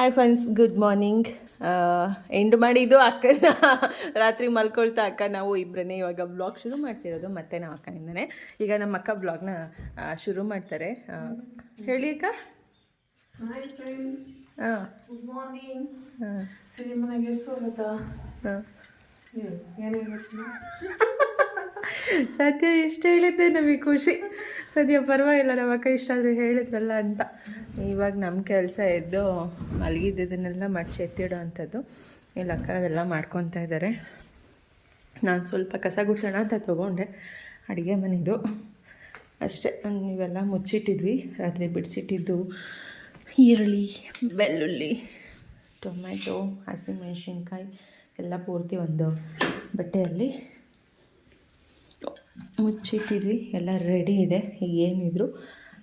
Hi friends good morning end ಮಾಡಿದ್ದು ಅಕ್ಕನ ರಾತ್ರಿ ಮಲ್ಕೊಳ್ತಾ ಅಕ್ಕ ನಾವು ಇಬ್ಬರನ್ನೇ ಇವಾಗ ಬ್ಲಾಗ್ ಶುರು ಮಾಡ್ತಿರೋದು ಮತ್ತೆ ನಾವು ಅಕ್ಕನಿಂದನೇ. ಈಗ ನಮ್ಮ ಅಕ್ಕ ಬ್ಲಾಗ್ನ ಶುರು ಮಾಡ್ತಾರೆ. ಹೇಳಿ ಅಕ್ಕ. ಹಾಂ. ಸದ್ಯ ಇಷ್ಟ ಹೇಳಿದ್ದೆ ನಮಗೆ ಖುಷಿ. ಸದ್ಯ ಪರವಾಗಿಲ್ಲ, ನಮ್ಮ ಅಕ್ಕ ಇಷ್ಟಾದರೂ ಹೇಳಿದ್ರಲ್ಲ ಅಂತ. ಇವಾಗ ನಮ್ಮ ಕೆಲಸ ಎದ್ದು ಮಲಗಿದ್ದನ್ನೆಲ್ಲ ಮಡ್ಚಿ ಎತ್ತಿಡೋ ಅಂಥದ್ದು. ಇಲ್ಲಿ, ಅಕ್ಕ ಅದೆಲ್ಲ ಮಾಡ್ಕೊತಾ ಇದ್ದಾರೆ. ನಾನು ಸ್ವಲ್ಪ ಕಸ ಗುಡ್ಸೋಣ ಅಂತ ತೊಗೊಂಡೆ. ಅಡುಗೆ ಮನೆದು. ಅಷ್ಟೇ ಇವೆಲ್ಲ ಮುಚ್ಚಿಟ್ಟಿದ್ವಿ. ರಾತ್ರಿ ಬಿಡಿಸಿಟ್ಟಿದ್ದು ಈರುಳ್ಳಿ, ಬೆಳ್ಳುಳ್ಳಿ ಟೊಮೆಟೊ ಹಸಿಮೆಣಸಿನ್ಕಾಯಿ ಎಲ್ಲ ಪೂರ್ತಿ ಒಂದು ಬಟ್ಟೆಯಲ್ಲಿ ಮುಚ್ಚಿಟ್ಟಿದ್ವಿ ಎಲ್ಲ ರೆಡಿ ಇದೆ ಈಗ ಏನಿದ್ರು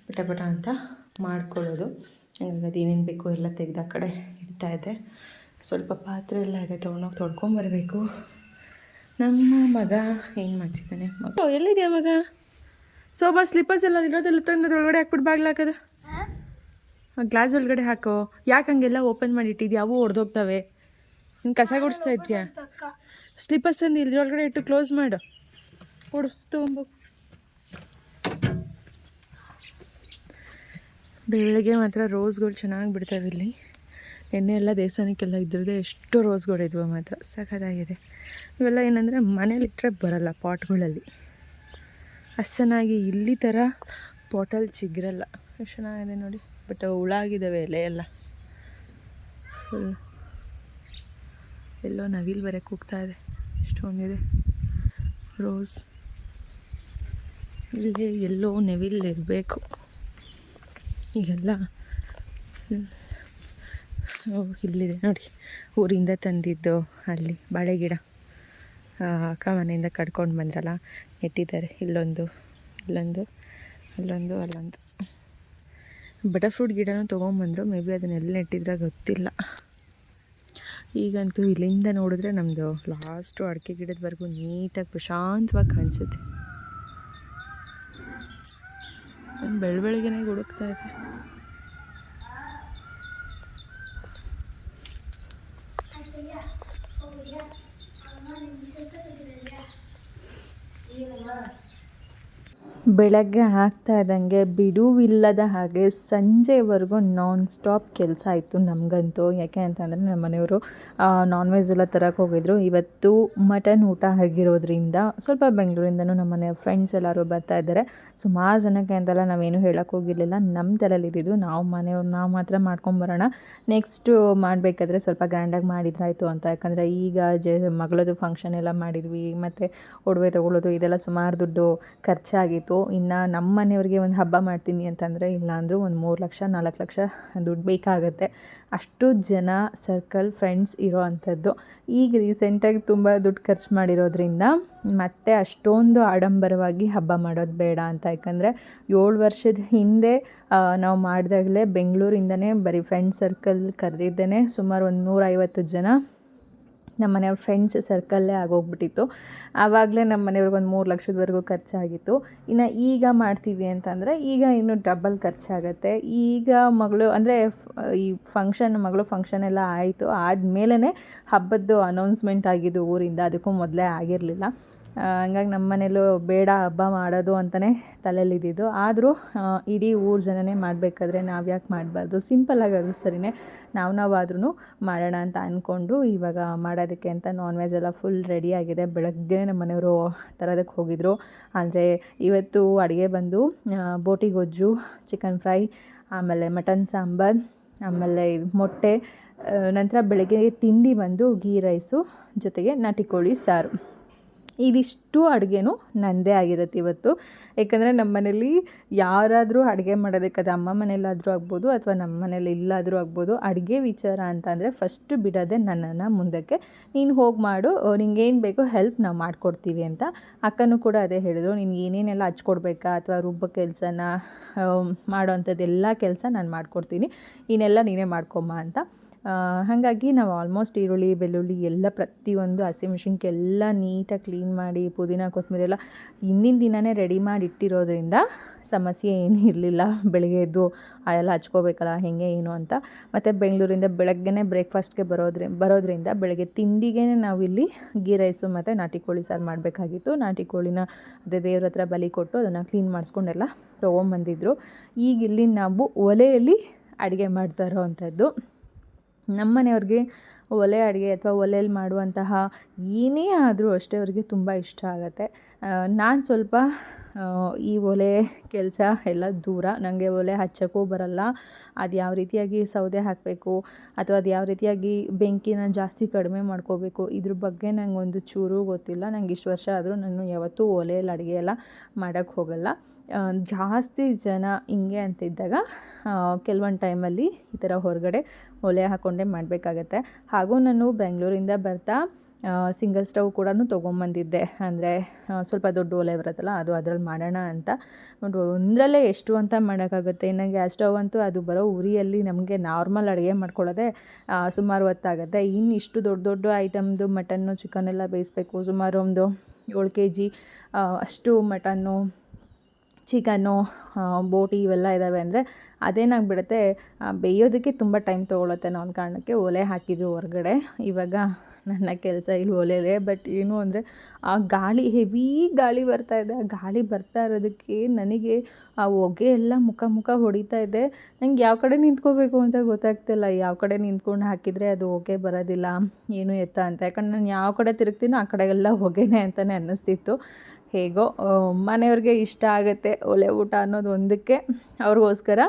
ಪಟ ಪಟ ಅಂತ ಮಾಡ್ಕೊಳ್ಳೋದು. ಹಂಗಾಗಿ ಅದು ಏನೇನು ಬೇಕು ಎಲ್ಲ ತೆಗೆದ ಆ ಕಡೆ ಇಡ್ತಾ ಇದೆ ಸ್ವಲ್ಪ ಪಾತ್ರೆ ಎಲ್ಲ ಇದೆ ತೊಗೊಂಡೋಗಿ ಬರಬೇಕು. ನಮ್ಮ ಮಗ ಏನು ಮಾಡ್ತಿದ್ದಾನೆ? ಮಗ ಎಲ್ಲಿದೆಯಾ ಮಗ? ಸೋಬಾ ಸ್ಲಿಪ್ಪರ್ಸ್ ಎಲ್ಲ ಇರೋದೆಲ್ಲ ತಂದು ಒಳಗಡೆ ಹಾಕ್ಬಿಟ್ಟು ಬಾಗಿಲು ಹಾಕೋದು. ಗ್ಲಾಸ್ ಒಳಗಡೆ ಹಾಕೋ. ಯಾಕೆ ಹಂಗೆಲ್ಲ ಓಪನ್ ಮಾಡಿ ಇಟ್ಟಿದ್ಯಾ? ಅವು ಹೊಡೆದೋಗ್ತವೆ ನೀನು ಕಸ ಗುಡಿಸ್ತಾ ಇದೆಯಾ? ಸ್ಲಿಪ್ಪರ್ಸ್ ತಂದು ಇದ್ರೊಳಗಡೆ ಇಟ್ಟು ಕ್ಲೋಸ್ ಮಾಡು. ಕೊಡು ತೊಗೊಂಬೋ ಬೆಳಗ್ಗೆ ಮಾತ್ರ ರೋಸ್ಗಳು ಚೆನ್ನಾಗಿ ಬಿಡ್ತಾವೆ ಇಲ್ಲಿ. ಎಣ್ಣೆ ಎಲ್ಲ ದೇವಸ್ಥಾನಕ್ಕೆಲ್ಲ ಇದ್ರದ್ದು ಎಷ್ಟು ರೋಸ್ಗಳಿದ್ವು ಮಾತ್ರ. ಸಖತ್ತಾಗಿದೆ. ಇವೆಲ್ಲ ಏನಂದರೆ ಮನೇಲಿಟ್ಟರೆ ಬರಲ್ಲ ಪಾಟ್ಗಳಲ್ಲಿ. ಅಷ್ಟು ಚೆನ್ನಾಗಿ ಇಲ್ಲಿ ಥರ ಪಾಟಲ್ಲಿ ಚಿಗ್ರಲ್ಲ. ಎಷ್ಟು ಚೆನ್ನಾಗಿದೆ ನೋಡಿ. ಬಟ್ ಹುಳ ಆಗಿದ್ದಾವೆ ಎಲೆ ಎಲ್ಲ. ಎಲ್ಲೋ ನವಿಲ್ ಬರೋಕ್ಕೆ ಕೂಗ್ತಾ ಇದೆ. ಎಷ್ಟೊಂದಿದೆ ರೋಸ್. ಇಲ್ಲಿ ಎಲ್ಲೋ ನೆವಿಲ್ಲಿರಬೇಕು ಈಗೆಲ್ಲ ಇಲ್ಲಿದೆ ನೋಡಿ. ಊರಿಂದ ತಂದಿದ್ದು ಅಲ್ಲಿ ಬಾಳೆ ಗಿಡ. ಅಕ್ಕ ಮನೆಯಿಂದ ಕಡ್ಕೊಂಡು ಬಂದ್ರಲ್ಲ, ನೆಟ್ಟಿದ್ದಾರೆ. ಇಲ್ಲೊಂದು ಇಲ್ಲೊಂದು, ಅಲ್ಲೊಂದು ಅಲ್ಲೊಂದು. ಬಟರ್ ಫ್ರೂಟ್ ಗಿಡನೂ ತೊಗೊಂಬಂದರು. ಮೇ ಬಿ ಅದನ್ನೆಲ್ಲ ನೆಟ್ಟಿದ್ರೆ ಗೊತ್ತಿಲ್ಲ. ಈಗಂತೂ ಇಲ್ಲಿಂದ ನೋಡಿದ್ರೆ ನಮ್ಮದು ಲಾಸ್ಟು ಅಡಿಕೆ ಗಿಡದವರೆಗೂ ನೀಟಾಗಿ ಪ್ರಶಾಂತವಾಗಿ ಕಾಣಿಸುತ್ತೆ. ಬೆಳ ಹುಡುಕ್ತಾ ಇದೆ ಬೆಳಗ್ಗೆ ಆಗ್ತಾ ಇದ್ದಂಗೆ ಬಿಡುವಿಲ್ಲದ ಹಾಗೆ ಸಂಜೆವರೆಗೂ ನಾನ್ ಸ್ಟಾಪ್ ಕೆಲಸ ಆಯಿತು ನಮಗಂತೂ. ಯಾಕೆ ಅಂತಂದರೆ ನಮ್ಮ ಮನೆಯವರು ನಾನ್ ವೆಜ್ ಎಲ್ಲ ತರಕ್ಕೆ ಹೋಗಿದ್ರು. ಇವತ್ತು ಮಟನ್ ಊಟ ಆಗಿರೋದ್ರಿಂದ ಸ್ವಲ್ಪ ಬೆಂಗಳೂರಿಂದನೂ ನಮ್ಮ ಮನೆಯ ಫ್ರೆಂಡ್ಸ್ ಎಲ್ಲರೂ ಬರ್ತಾ ಇದ್ದಾರೆ. ಸುಮಾರು ಜನಕ್ಕೆ ಅಂತೆಲ್ಲ ನಾವೇನು ಹೇಳಕ್ಕೆ ಹೋಗಿರಲಿಲ್ಲ. ನಮ್ಮ ತಲೆಯಲ್ಲಿ ಇದ್ದಿದ್ದು ನಾವು ಮನೆಯವ್ರು, ನಾವು ಮಾತ್ರ ಮಾಡ್ಕೊಂಬರೋಣ ನೆಕ್ಸ್ಟು ಮಾಡಬೇಕಾದ್ರೆ ಸ್ವಲ್ಪ ಗ್ರ್ಯಾಂಡಾಗಿ ಮಾಡಿದ್ರಾಯಿತು ಅಂತ. ಯಾಕಂದರೆ ಈಗ ಜ ಮಗಳದು ಫಂಕ್ಷನ್ ಎಲ್ಲ ಮಾಡಿದ್ವಿ. ಮತ್ತು ಒಡವೆ ತೊಗೊಳ್ಳೋದು ಇದೆಲ್ಲ ಸುಮಾರು ದುಡ್ಡು ಖರ್ಚಾಗಿತ್ತು. ಇನ್ನು ನಮ್ಮ ಮನೆಯವ್ರಿಗೆ ಒಂದು ಹಬ್ಬ ಮಾಡ್ತೀನಿ ಅಂತಂದರೆ ಇಲ್ಲಾಂದರೂ ಒಂದು ಮೂರು ಲಕ್ಷ, ನಾಲ್ಕು ಲಕ್ಷ ದುಡ್ಡು ಬೇಕಾಗುತ್ತೆ. ಅಷ್ಟು ಜನ ಸರ್ಕಲ್ ಫ್ರೆಂಡ್ಸ್ ಇರೋ ಅಂಥದ್ದು. ಈಗ ರೀಸೆಂಟಾಗಿ ತುಂಬ ದುಡ್ಡು ಖರ್ಚು ಮಾಡಿರೋದ್ರಿಂದ ಮತ್ತೆ ಅಷ್ಟೊಂದು ಆಡಂಬರವಾಗಿ ಹಬ್ಬ ಮಾಡೋದು ಬೇಡ ಅಂತ. ಯಾಕಂದರೆ ಏಳು ವರ್ಷದ ಹಿಂದೆ ನಾವು ಮಾಡಿದಾಗಲೇ ಬೆಂಗಳೂರಿಂದನೇ ಬರೀ ಫ್ರೆಂಡ್ ಸರ್ಕಲ್ ಕರೆದಿದ್ದೇನೆ ಸುಮಾರು ಒಂದು ನೂರೈವತ್ತು ಜನ ನಮ್ಮ ಮನೆಯವ್ರ ಫ್ರೆಂಡ್ಸ್ ಸರ್ಕಲ್ಲೇ ಆಗೋಗ್ಬಿಟ್ಟಿತ್ತು. ಆವಾಗಲೇ ನಮ್ಮ ಮನೆಯವ್ರಿಗೆ ಒಂದು ಮೂರು ಲಕ್ಷದವರೆಗೂ ಖರ್ಚಾಗಿತ್ತು. ಇನ್ನು ಈಗ ಮಾಡ್ತೀವಿ ಅಂತಂದರೆ ಈಗ ಇನ್ನು ಡಬಲ್ ಖರ್ಚಾಗತ್ತೆ. ಈಗ ಮಗಳು ಅಂದರೆ ಈ ಫಂಕ್ಷನ್ ಮಗಳು ಫಂಕ್ಷನ್ ಎಲ್ಲ ಆಯಿತು. ಆದಮೇಲೆ ಹಬ್ಬದ್ದು ಅನೌನ್ಸ್ಮೆಂಟ್ ಆಗಿದ್ದು ಊರಿಂದ, ಅದಕ್ಕೂ ಮೊದಲೇ ಆಗಿರಲಿಲ್ಲ. ಹಂಗಾಗಿ ನಮ್ಮ ಮನೇಲೂ ಬೇಡ ಹಬ್ಬ ಮಾಡೋದು ಅಂತಲೇ ತಲೆಯಲ್ಲಿದ್ದಿದ್ದು. ಆದರೂ ಇಡೀ ಊರು ಜನನೇ ಮಾಡಬೇಕಾದ್ರೆ ನಾವು ಯಾಕೆ ಮಾಡಬಾರ್ದು? ಸಿಂಪಲ್ಲಾಗಾದರೂ ಸರಿನೇ ನಾವು ನಾವಾದ್ರೂ ಮಾಡೋಣ ಅಂತ ಅಂದ್ಕೊಂಡು ಇವಾಗ ಮಾಡೋದಕ್ಕೆ ಅಂತ ನಾನ್ ವೆಜ್ ಎಲ್ಲ ಫುಲ್ ರೆಡಿ ಆಗಿದೆ. ಬೆಳಗ್ಗೆ ನಮ್ಮ ಮನೆಯವರು ತರೋದಕ್ಕೆ ಹೋಗಿದ್ರು. ಅಂದರೆ ಇವತ್ತು ಅಡುಗೆ ಬಂದು ಬೋಟಿ ಗೊಜ್ಜು ಚಿಕನ್ ಫ್ರೈ ಆಮೇಲೆ ಮಟನ್ ಸಾಂಬಾರು, ಆಮೇಲೆ ಮೊಟ್ಟೆ ನಂತರ ಬೆಳಗ್ಗೆ ತಿಂಡಿ ಬಂದು ಗೀ ರೈಸು ಜೊತೆಗೆ ನಾಟಿ ಕೋಳಿ ಸಾರು. ಇದಿಷ್ಟು ಅಡುಗೆನೂ ನನ್ನದೇ ಆಗಿರುತ್ತೆ ಇವತ್ತು. ಯಾಕಂದರೆ ನಮ್ಮ ಮನೇಲಿ ಯಾರಾದರೂ ಅಡುಗೆ ಮಾಡೋದಕ್ಕೆ ಅದು ಅಮ್ಮ ಮನೇಲಾದರೂ ಆಗ್ಬೋದು ಅಥವಾ ನಮ್ಮ ಮನೇಲಿ ಇಲ್ಲಾದರೂ ಆಗ್ಬೋದು ಅಡುಗೆ ವಿಚಾರ ಅಂತಂದರೆ ಫಸ್ಟ್ ಬಿಡೋದೆ ನನ್ನನ್ನು ಮುಂದಕ್ಕೆ ನೀನು ಹೋಗಿ ಮಾಡು ನಿಂಗೇನು ಬೇಕೋ ಹೆಲ್ಪ್ ನಾವು ಮಾಡಿಕೊಡ್ತೀವಿ ಅಂತ ಅಕ್ಕನೂ ಕೂಡ ಅದೇ ಹೇಳಿದ್ರು. ನಿನ್ಗೆ ಏನೇನೆಲ್ಲ ಹಚ್ಕೊಡ್ಬೇಕಾ ಅಥವಾ ರುಬ್ಬ ಕೆಲಸನ ಮಾಡೋ ಅಂಥದ್ದೆಲ್ಲ ಕೆಲಸ ನಾನು ಮಾಡಿಕೊಡ್ತೀನಿ. ಇನ್ನೆಲ್ಲ ನೀನೇ ಮಾಡ್ಕೊಮ್ಮ ಅಂತ. ಹಾಗಾಗಿ ನಾವು ಆಲ್ಮೋಸ್ಟ್ ಈರುಳ್ಳಿ, ಬೆಳ್ಳುಳ್ಳಿ ಎಲ್ಲ ಪ್ರತಿಯೊಂದು ಹಸಿ ಎಲ್ಲ ನೀಟಾಗಿ ಕ್ಲೀನ್ ಮಾಡಿ, ಪುದೀನ, ಕೊತ್ತಂಬರಿ ಎಲ್ಲ ಹಿಂದಿನ ದಿನವೇ ರೆಡಿ ಮಾಡಿ ಇಟ್ಟಿರೋದ್ರಿಂದ ಸಮಸ್ಯೆ ಏನೂ ಇರಲಿಲ್ಲ. ಬೆಳಗ್ಗೆ ಎದ್ದು ಎಲ್ಲ ಹಚ್ಕೋಬೇಕಲ್ಲ, ಹೇಗೆ, ಏನು ಅಂತ. ಮತ್ತು ಬೆಂಗಳೂರಿಂದ ಬೆಳಗ್ಗೆನೇ ಬ್ರೇಕ್ಫಾಸ್ಟ್ಗೆ ಬರೋದ್ರಿ, ಬರೋದ್ರಿಂದ ಬೆಳಗ್ಗೆ ತಿಂಡಿಗೆ ನಾವಿಲ್ಲಿ ಗೀ ರೈಸು ಮತ್ತು ನಾಟಿ ಕೋಳಿ ಸಾರು ಮಾಡಬೇಕಾಗಿತ್ತು. ನಾಟಿ ಕೋಳಿನ ಅದೇ ದೇವ್ರ ಹತ್ರ ಬಲಿ ಕೊಟ್ಟು ಅದನ್ನು ಕ್ಲೀನ್ ಮಾಡಿಸ್ಕೊಂಡೆಲ್ಲ ತೊಗೊಂಬಂದಿದ್ರು. ಈಗ ಇಲ್ಲಿ ನಾವು ಒಲೆಯಲ್ಲಿ ಅಡುಗೆ ಮಾಡ್ತಾ ಇರೋವಂಥದ್ದು. ಮನೆಯವ್ರಿಗೆ ಒಲೆ ಅಡುಗೆ ಅಥವಾ ಒಲೆಯಲ್ಲಿ ಮಾಡುವಂತಹ ಏನೇ ಆದರೂ ಅಷ್ಟೇ ಅವರಿಗೆ ತುಂಬ ಇಷ್ಟ ಆಗುತ್ತೆ. ನಾನು ಸ್ವಲ್ಪ ಈ ಒಲೆ ಕೆಲಸ ಎಲ್ಲ ದೂರ. ನನಗೆ ಒಲೆ ಹಚ್ಚೋಕ್ಕೂ ಬರಲ್ಲ. ಅದು ಯಾವ ರೀತಿಯಾಗಿ ಸೌದೆ ಹಾಕಬೇಕು? ಅಥವಾ ಅದು ಯಾವ ರೀತಿಯಾಗಿ ಬೆಂಕಿನ ಜಾಸ್ತಿ ಕಡಿಮೆ ಮಾಡ್ಕೋಬೇಕು? ಇದ್ರ ಬಗ್ಗೆ ನಂಗೆ ಒಂದು ಚೂರು ಗೊತ್ತಿಲ್ಲ. ನಂಗೆ ಇಷ್ಟು ವರ್ಷ ಆದರೂ ನಾನು ಯಾವತ್ತೂ ಒಲೆಯಲ್ಲಿ ಅಡುಗೆ ಎಲ್ಲ ಮಾಡೋಕ್ಕೆ ಹೋಗಲ್ಲ. ಜಾಸ್ತಿ ಜನ ಹಿಂಗೆ ಅಂತಿದ್ದಾಗ ಕೆಲವೊಂದು ಟೈಮಲ್ಲಿ ಈ ಥರ ಹೊರಗಡೆ ಒಲೆ ಹಾಕ್ಕೊಂಡೇ ಮಾಡಬೇಕಾಗತ್ತೆ. ಹಾಗೂ ನಾನು ಬೆಂಗಳೂರಿಂದ ಬರ್ತಾ ಸಿಂಗಲ್ ಸ್ಟವ್ ಕೂಡ ತೊಗೊಂಬಂದಿದ್ದೆ. ಅಂದರೆ ಸ್ವಲ್ಪ ದೊಡ್ಡ ಒಲೆ ಬರುತ್ತಲ್ಲ, ಅದು ಅದ್ರಲ್ಲಿ ಮಾಡೋಣ ಅಂತ. ಬಟ್ ಒಂದರಲ್ಲೇ ಎಷ್ಟು ಅಂತ ಮಾಡೋಕ್ಕಾಗುತ್ತೆ. ಇನ್ನು ಗ್ಯಾಸ್ ಸ್ಟವ್ ಅಂತೂ ಅದು ಬರೋ ಉರಿಯಲ್ಲಿ ನಮಗೆ ನಾರ್ಮಲ್ ಅಡುಗೆ ಮಾಡ್ಕೊಳ್ಳೋದೆ ಸುಮಾರು ಹೊತ್ತಾಗುತ್ತೆ. ಇನ್ನು ಇಷ್ಟು ದೊಡ್ಡ ದೊಡ್ಡ ಐಟಮ್ದು ಮಟನ್ನು ಚಿಕನ್ ಎಲ್ಲ ಬೇಯಿಸ್ಬೇಕು. ಸುಮಾರು ಒಂದು ಏಳು ಕೆ ಜಿ ಅಷ್ಟು ಮಟನ್ನು ಚಿಕನ್ನು ಬೋಟಿ ಇವೆಲ್ಲ ಇದ್ದಾವೆ ಅಂದರೆ ಅದೇನಾಗ್ಬಿಡುತ್ತೆ ಬೇಯೋದಕ್ಕೆ ತುಂಬ ಟೈಮ್ ತೊಗೊಳುತ್ತೆ ನಾನು ಒಂದು ಕಾರಣಕ್ಕೆ ಒಲೆ ಹಾಕಿದ್ರು ಹೊರಗಡೆ. ಇವಾಗ ನನ್ನ ಕೆಲಸ ಇಲ್ಲಿ ಒಲೆಯಲ್ಲೇ ಬಟ್ ಏನು ಅಂದರೆ ಆ ಗಾಳಿ ಹೆವಿ ಗಾಳಿ ಬರ್ತಾ ಇದೆ. ಆ ಗಾಳಿ ಬರ್ತಾ ಇರೋದಕ್ಕೆ ನನಗೆ ಆ ಹೊಗೆ ಎಲ್ಲ ಮುಖ ಮುಖ ಹೊಡಿತಾ ಇದೆ. ನಂಗೆ ಯಾವ ಕಡೆ ನಿಂತ್ಕೋಬೇಕು ಅಂತ ಗೊತ್ತಾಗ್ತಿಲ್ಲ. ಯಾವ ಕಡೆ ನಿಂತ್ಕೊಂಡು ಹಾಕಿದರೆ ಅದು ಹೊಗೆ ಬರೋದಿಲ್ಲ, ಏನು ಎತ್ತ ಅಂತ. ಯಾಕಂದ್ರೆ ನಾನು ಯಾವ ಕಡೆ ತಿರುಗ್ತೀನೋ ಆ ಕಡೆಗೆಲ್ಲ ಹೊಗೆನೇ ಅಂತಲೇ ಅನ್ನಿಸ್ತಿತ್ತು. ಹೇಗೋ ಮನೆಯವ್ರಿಗೆ ಇಷ್ಟ ಆಗುತ್ತೆ ಒಲೆ ಊಟ ಅನ್ನೋದು ಒಂದಕ್ಕೆ. ಅವ್ರಿಗೋಸ್ಕರ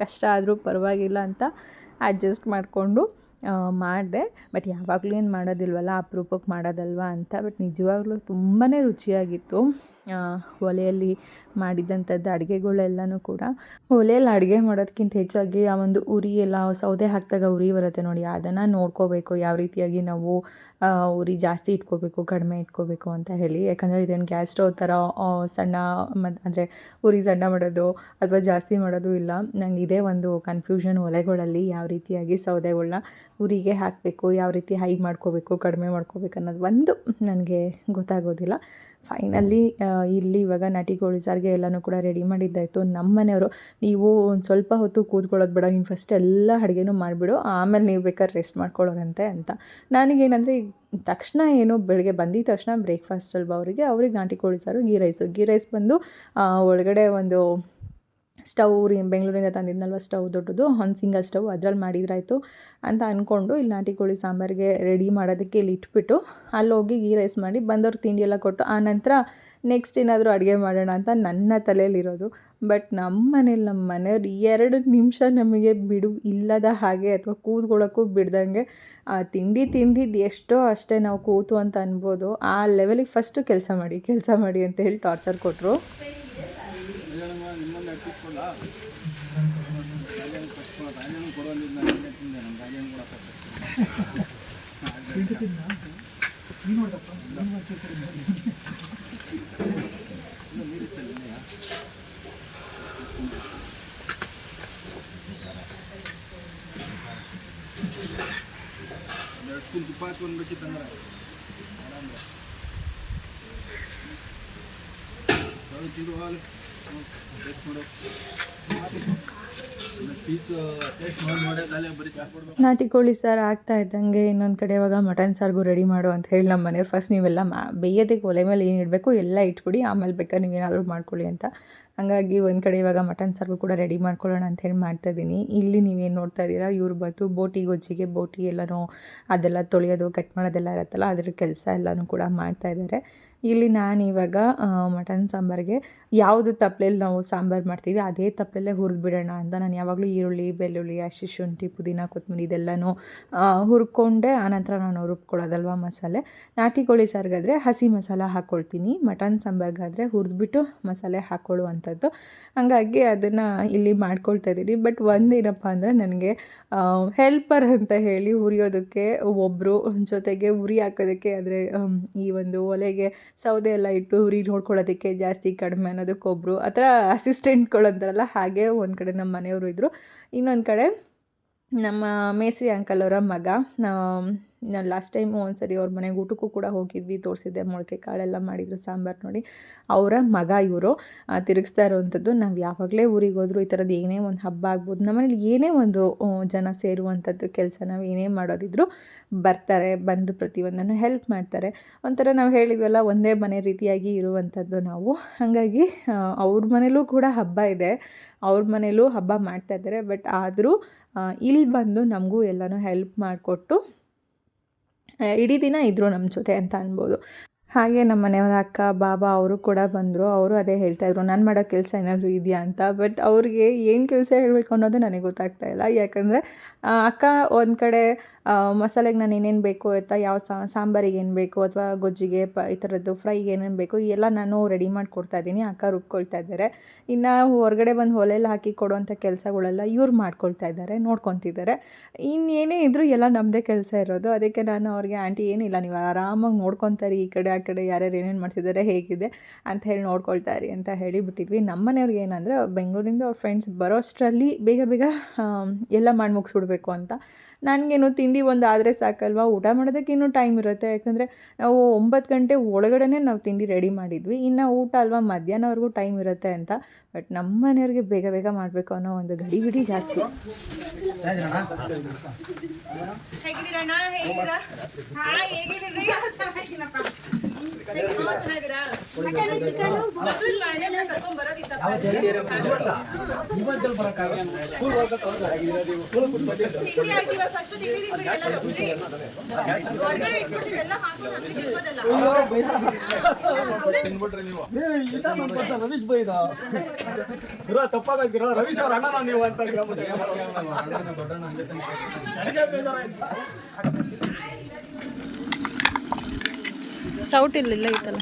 ಕಷ್ಟ ಆದರೂ ಪರವಾಗಿಲ್ಲ ಅಂತ ಅಡ್ಜಸ್ಟ್ ಮಾಡಿಕೊಂಡು ಮಾಡಿದೆ. ಬಟ್ ಯಾವಾಗಲೂ ಏನು ಮಾಡೋದಿಲ್ವಲ್ಲ ಅಪರೂಪಕ್ಕೆ ಮಾಡೋದಲ್ವ ಅಂತ. ಬಟ್ ನಿಜವಾಗ್ಲೂ ತುಂಬಾ ರುಚಿಯಾಗಿತ್ತು. ಒಲೆಯಲ್ಲಿ ಮಾಡಿದಂಥದ್ದು ಅಡುಗೆಗಳೆಲ್ಲನೂ ಕೂಡ ಒಲೆಯಲ್ಲಿ ಅಡುಗೆ ಮಾಡೋದಕ್ಕಿಂತ ಹೆಚ್ಚಾಗಿ ಆ ಒಂದು ಉರಿ ಎಲ್ಲ ಸೌದೆ ಹಾಕಿದಾಗ ಉರಿ ಬರುತ್ತೆ ನೋಡಿ, ಅದನ್ನು ನೋಡ್ಕೋಬೇಕು, ಯಾವ ರೀತಿಯಾಗಿ ನಾವು ಉರಿ ಜಾಸ್ತಿ ಇಟ್ಕೋಬೇಕು, ಕಡಿಮೆ ಇಟ್ಕೋಬೇಕು ಅಂತ ಹೇಳಿ. ಯಾಕಂದರೆ ಇದೇನು ಗ್ಯಾಸ್ ಸ್ಟವ್ ಥರ ಸಣ್ಣ ಮತ್ತು ಅಂದರೆ ಉರಿ ಸಣ್ಣ ಮಾಡೋದು ಅಥವಾ ಜಾಸ್ತಿ ಮಾಡೋದು ಇಲ್ಲ. ನಂಗೆ ಇದೇ ಒಂದು ಕನ್ಫ್ಯೂಷನ್ ಒಲೆಗಳಲ್ಲಿ ಯಾವ ರೀತಿಯಾಗಿ ಸೌದೆಗಳನ್ನ ಉರಿಗೆ ಹಾಕಬೇಕು, ಯಾವ ರೀತಿ ಹೈ ಮಾಡ್ಕೋಬೇಕು, ಕಡಿಮೆ ಮಾಡ್ಕೋಬೇಕು ಅನ್ನೋದು ಒಂದು ನನಗೆ ಗೊತ್ತಾಗೋದಿಲ್ಲ. ಫೈನಲಿ ಇಲ್ಲಿ ಇವಾಗ ನಾಟಿ ಕೋಳಿ ಸಾರಿಗೆ ಎಲ್ಲನೂ ಕೂಡ ರೆಡಿ ಮಾಡಿದ್ದಾಯಿತು. ನಮ್ಮ ಮನೆಯವರು, ನೀವು ಒಂದು ಸ್ವಲ್ಪ ಹೊತ್ತು ಕೂತ್ಕೊಳ್ಳೋದು ಬೇಡ, ನೀನು ಫಸ್ಟ್ ಎಲ್ಲ ಅಡುಗೆನೂ ಮಾಡಿಬಿಡು, ಆಮೇಲೆ ನೀವು ಬೇಕಾದ್ರೆ ರೆಸ್ಟ್ ಮಾಡ್ಕೊಳ್ಳೋದಂತೆ ಅಂತ. ನನಗೇನಂದರೆ, ತಕ್ಷಣ ಏನು ಬೆಳಗ್ಗೆ ಬಂದಿದ ತಕ್ಷಣ ಬ್ರೇಕ್ಫಾಸ್ಟ್ ಅಲ್ವಾ ಅವರಿಗೆ, ಅವ್ರಿಗೆ ನಾಟಿ ಕೋಳಿ ಸಾರು, ಗೀ ರೈಸು ಗೀ ರೈಸ್ ಬಂದು ಒಳಗಡೆ ಒಂದು ಸ್ಟವ್ ಬೆಂಗಳೂರಿಂದ ತಂದಿದ್ನಲ್ವ ಸ್ಟವ್ ದೊಡ್ಡದು, ಒಂದು ಸಿಂಗಲ್ ಸ್ಟವ್ ಅದ್ರಲ್ಲಿ ಮಾಡಿದ್ರಾಯ್ತು ಅಂತ ಅಂದ್ಕೊಂಡು ಇಲ್ಲಿ ನಾಟಿ ಕೋಳಿ ಸಾಂಬಾರಿಗೆ ರೆಡಿ ಮಾಡೋದಕ್ಕೆ ಇಲ್ಲಿ ಇಟ್ಬಿಟ್ಟು ಅಲ್ಲಿ ಹೋಗಿ ಗೀ ರೈಸ್ ಮಾಡಿ ಬಂದವ್ರು ತಿಂಡಿ ಎಲ್ಲ ಕೊಟ್ಟು ಆ ನಂತರ ನೆಕ್ಸ್ಟ್ ಏನಾದರೂ ಅಡುಗೆ ಮಾಡೋಣ ಅಂತ ನನ್ನ ತಲೆಯಲ್ಲಿರೋದು. ಬಟ್ ನಮ್ಮ ಮನೇಲಿ ನಮ್ಮ ಮನೆಯವ್ರು ಎರಡು ನಿಮಿಷ ನಮಗೆ ಬಿಡು, ಇಲ್ಲದ ಹಾಗೆ ಅಥವಾ ಕೂತ್ಕೊಳ್ಳೋಕ್ಕೂ ಬಿಡ್ದಂಗೆ ಆ ತಿಂಡಿ ತಿಂದಿದ್ದು ಎಷ್ಟೋ ಅಷ್ಟೇ ನಾವು ಕೂತು ಅಂತ ಅನ್ಬೋದು. ಆ ಲೆವೆಲಿಗೆ ಫಸ್ಟು ಕೆಲಸ ಮಾಡಿ ಕೆಲಸ ಮಾಡಿ ಅಂತ ಹೇಳಿ ಟಾರ್ಚರ್ ಕೊಟ್ಟರು ಎರಡು ಸ್ಪೂನ್ ತುಪ್ಪ ಹಾಕೊಂಡು ಬೇಕಿತ್ತಂದ್ರೆ ಯಾವ್ದು ತಿಂದು ಹೋಗಲಿ ಟೇಸ್ಟ್ ಮಾಡು ನಾಟಿ ಕೋಳಿ ಸಾರು ಆಗ್ತಾ ಇದ್ದಂಗೆ ಇನ್ನೊಂದು ಕಡೆ ಇವಾಗ ಮಟನ್ ಸಾರಿಗೂ ರೆಡಿ ಮಾಡು ಅಂತ ಹೇಳಿ ನಮ್ಮ ಮನೆಯವ್ರು ಫಸ್ಟ್ ನೀವೆಲ್ಲ ಮಾ ಬೇಯೋದಕ್ಕೆ ಒಲೆ ಮೇಲೆ ಏನು ಇಡಬೇಕು ಎಲ್ಲ ಇಟ್ಬಿಡಿ, ಆಮೇಲೆ ಬೇಕಾದ್ರೆ ನೀವೇನಾದರೂ ಮಾಡ್ಕೊಳ್ಳಿ ಅಂತ. ಹಂಗಾಗಿ ಒಂದು ಕಡೆ ಇವಾಗ ಮಟನ್ ಸಾರಿಗೂ ಕೂಡ ರೆಡಿ ಮಾಡ್ಕೊಳ್ಳೋಣ ಅಂತ ಹೇಳಿ ಮಾಡ್ತಾ ಇದ್ದೀನಿ. ಇಲ್ಲಿ ನೀವೇನು ನೋಡ್ತಾ ಇದ್ದೀರಾ, ಇವ್ರು ಬಂದು ಬೋಟಿ ಗೊಜ್ಜಿಗೆ, ಬೋಟಿ ಎಲ್ಲನೂ ಅದೆಲ್ಲ ತೊಳೆಯೋದು ಕಟ್ ಮಾಡೋದೆಲ್ಲ ಇರುತ್ತಲ್ಲ, ಅದ್ರ ಕೆಲಸ ಎಲ್ಲನೂ ಕೂಡ ಮಾಡ್ತಾ ಇದ್ದಾರೆ. ಇಲ್ಲಿ ನಾನು ಇವಾಗ ಮಟನ್ ಸಾಂಬಾರಿಗೆ ಯಾವುದು ತಪ್ಪಲೆಯಲ್ಲಿ ನಾವು ಸಾಂಬಾರು ಮಾಡ್ತೀವಿ, ಅದೇ ತಪ್ಪಲೇ ಹುರಿದು ಬಿಡೋಣ ಅಂತ. ನಾನು ಯಾವಾಗಲೂ ಈರುಳ್ಳಿ, ಬೆಳ್ಳುಳ್ಳಿ, ಹಸಿ ಶುಂಠಿ, ಪುದೀನ ಕೊತ್ತಂಬರಿ ಇದೆಲ್ಲನೂ ಹುರ್ಕೊಂಡೆ ಆನಂತರ ನಾನು ರುಬ್ಕೊಳ್ಳೋದಲ್ವ ಮಸಾಲೆ. ನಾಟಿ ಕೋಳಿ ಸಾರಿಗಾದರೆ ಹಸಿ ಮಸಾಲೆ ಹಾಕ್ಕೊಳ್ತೀನಿ ಮಟನ್ ಸಾಂಬಾರ್ಗಾದರೆ ಹುರಿದ್ಬಿಟ್ಟು ಮಸಾಲೆ ಹಾಕ್ಕೊಳ್ಳುವಂಥದ್ದು ಹಾಗಾಗಿ ಅದನ್ನು ಇಲ್ಲಿ ಮಾಡ್ಕೊಳ್ತಾ ಇದ್ದೀನಿ. ಬಟ್ ಒಂದೇನಪ್ಪ ಅಂದರೆ ನನಗೆ ಹೆಲ್ಪರ್ ಅಂತ ಹೇಳಿ ಹುರಿಯೋದಕ್ಕೆ ಒಬ್ಬರು ಜೊತೆಗೆ ಉರಿ ಹಾಕೋದಕ್ಕೆ ಆದರೆ ಈ ಒಂದು ಒಲೆಗೆ ಸೌದೆ ಎಲ್ಲ ಇಟ್ಟು ಹುರಿ ನೋಡ್ಕೊಳ್ಳೋದಕ್ಕೆ ಜಾಸ್ತಿ ಕಡಿಮೆ ಅನ್ನೋದಕ್ಕೊಬ್ಬರು ಆ ಥರ ಅಸಿಸ್ಟೆಂಟ್ಗಳು ಅಂತಾರಲ್ಲ, ಹಾಗೆ ಒಂದು ಕಡೆ ನಮ್ಮ ಮನೆಯವರು ಇದ್ದರು ಇನ್ನೊಂದು ಕಡೆ ನಮ್ಮ ಮೇಸ್ರಿ ಅಂಕಲ್ ಅವರ ಮಗ ನಾನು ಲಾಸ್ಟ್ ಟೈಮ್ ಒಂದ್ಸರಿ ಅವ್ರ ಮನೆಗೆ ಊಟಕ್ಕೂ ಕೂಡ ಹೋಗಿದ್ವಿ, ತೋರಿಸಿದ್ದೆ ಮೊಳಕೆ ಕಾಳೆಲ್ಲ ಮಾಡಿದ್ರು, ಸಾಂಬಾರು ನೋಡಿ. ಅವರ ಮಗ ಇವರು ತಿರುಗಿಸ್ತಾ ಇರೋವಂಥದ್ದು ನಾವು ಯಾವಾಗಲೇ ಊರಿಗೆ ಹೋದ್ರು ಈ ಥರದ್ದು ಏನೇ ಒಂದು ಹಬ್ಬ ಆಗ್ಬೋದು ನಮ್ಮನೇಲಿ ಏನೇ ಒಂದು ಜನ ಸೇರುವಂಥದ್ದು ಕೆಲಸ ನಾವು ಏನೇ ಮಾಡೋದಿದ್ರು ಬರ್ತಾರೆ, ಬಂದು ಪ್ರತಿಯೊಂದನ್ನು ಹೆಲ್ಪ್ ಮಾಡ್ತಾರೆ. ಒಂಥರ ನಾವು ಹೇಳಿದ್ವಲ್ಲ, ಒಂದೇ ಮನೆ ರೀತಿಯಾಗಿ ಇರುವಂಥದ್ದು ನಾವು. ಹಾಗಾಗಿ ಅವ್ರ ಮನೇಲೂ ಕೂಡ ಹಬ್ಬ ಇದೆ. ಅವ್ರ ಮನೇಲೂ ಹಬ್ಬ ಮಾಡ್ತಾ ಇದ್ದಾರೆ, ಬಟ್ ಆದರೂ ಇಲ್ಲಿ ಬಂದು ನಮಗೂ ಎಲ್ಲನೂ ಹೆಲ್ಪ್ ಮಾಡಿಕೊಟ್ಟು ಇಡೀ ದಿನ ಇದ್ದರು ನಮ್ಮ ಜೊತೆ ಅಂತ ಅನ್ಬೋದು. ಹಾಗೆ ನಮ್ಮ ಮನೆಯವರ ಅಕ್ಕ, ಬಾಬಾ ಅವರು ಕೂಡ ಬಂದರು. ಅವರು ಅದೇ ಹೇಳ್ತಾಯಿದ್ರು ನಾನು ಮಾಡೋ ಕೆಲಸ ಏನಾದರೂ ಇದೆಯಾ ಅಂತ. ಬಟ್ ಅವ್ರಿಗೆ ಏನು ಕೆಲಸ ಹೇಳಬೇಕು ಅನ್ನೋದು ನನಗೆ ಗೊತ್ತಾಗ್ತಾ ಇಲ್ಲ. ಯಾಕಂದರೆ ಅಕ್ಕ ಒಂದು ಕಡೆ ಮಸಾಲೆಗೆ ನಾನು ಏನೇನು ಬೇಕು ಅಥವಾ ಯಾವ ಸಾಂಬಾರಿಗೆ ಏನು ಬೇಕು ಅಥವಾ ಗೊಜ್ಜಿಗೆ ಪ, ಈ ಥರದ್ದು ಫ್ರೈಗೆ ಏನೇನು ಬೇಕು ಎಲ್ಲ ನಾನು ರೆಡಿ ಮಾಡಿ ಕೊಡ್ತಾ ಇದ್ದೀನಿ. ಅಕ್ಕ ರುಬ್ಕೊಳ್ತಾ ಇದ್ದಾರೆ. ಇನ್ನು ಹೊರಗಡೆ ಬಂದು ಒಲೆಯಲ್ಲಿ ಹಾಕಿ ಕೊಡುವಂಥ ಕೆಲಸಗಳೆಲ್ಲ ಇವ್ರು ಮಾಡ್ಕೊಳ್ತಾ ಇದ್ದಾರೆ, ನೋಡ್ಕೊತಿದ್ದಾರೆ. ಇನ್ನೇನೇ ಇದ್ದರೂ ಎಲ್ಲ ನಮ್ಮದೇ ಕೆಲಸ ಇರೋದು. ಅದಕ್ಕೆ ನಾನು ಅವ್ರಿಗೆ, ಆಂಟಿ, ಏನಿಲ್ಲ, ನೀವು ಆರಾಮಾಗಿ ನೋಡ್ಕೊತಾರೆ, ಈ ಕಡೆ, ಆ ಕಡೆ ಯಾರ್ಯಾರು ಏನೇನು ಮಾಡ್ತಿದ್ದಾರೆ, ಹೇಗಿದೆ ಅಂತ ಹೇಳಿ ನೋಡ್ಕೊಳ್ತಾ ಇರಿ ಅಂತ ಹೇಳಿ ಬಿಟ್ಟಿದ್ವಿ. ನಮ್ಮ ಮನೆಯವ್ರಿಗೆ ಏನಂದರೆ, ಬೆಂಗಳೂರಿಂದ ಅವ್ರ ಫ್ರೆಂಡ್ಸ್ ಬರೋಷ್ಟರಲ್ಲಿ ಬೇಗ ಬೇಗ ಎಲ್ಲ ಮಾಡಿ ಮುಗಿಸ್ಬಿಡ್ಬೇಕು ಅಂತ. ನನಗೇನು ತಿಂಡಿ ಒಂದು ಆದರೆ ಸಾಕಲ್ವಾ? ಊಟ ಮಾಡೋದಕ್ಕೆ ಇನ್ನೂ ಟೈಮ್ ಇರುತ್ತೆ. ಯಾಕಂದರೆ ನಾವು ಒಂಬತ್ತು ಗಂಟೆ ಒಳಗಡೆನೇ ನಾವು ತಿಂಡಿ ರೆಡಿ ಮಾಡಿದ್ವಿ. ಇನ್ನು ಊಟ ಅಲ್ವಾ? ಮಧ್ಯಾಹ್ನವರೆಗೂ ಟೈಮ್ ಇರುತ್ತೆ ಅಂತ. ಬಟ್ ನಮ್ಮ ಮನೆಯವ್ರಿಗೆ ಬೇಗ ಬೇಗ ಮಾಡಬೇಕು ಅನ್ನೋ ಒಂದು ಗಡಿಬಿಡಿ ಜಾಸ್ತಿ. ಹೇಗಿದ್ದೀರಣ್ಣ? ಹೇಗಿದ್ದೀರಾ? ರವೀಶ್ ಬೈದ ಇರೋ ತಪ್ಪಾಗಿರೋ ರವೀಶ್ ಅವ್ರ ಅಣ್ಣ ನೀವು ಅಂತ ಹೇಳ್ಬಿಟ್ಟು ಅಣ್ಣನ ದೊಡ್ಡಣ್ಣ ಹಂಗೆ ತಂದು ನನಗೆ ಬೇಜಾರಾಯ್ತು. ಸೌಟ್ ಇರಲಿಲ್ಲ ಐತಲ್ಲ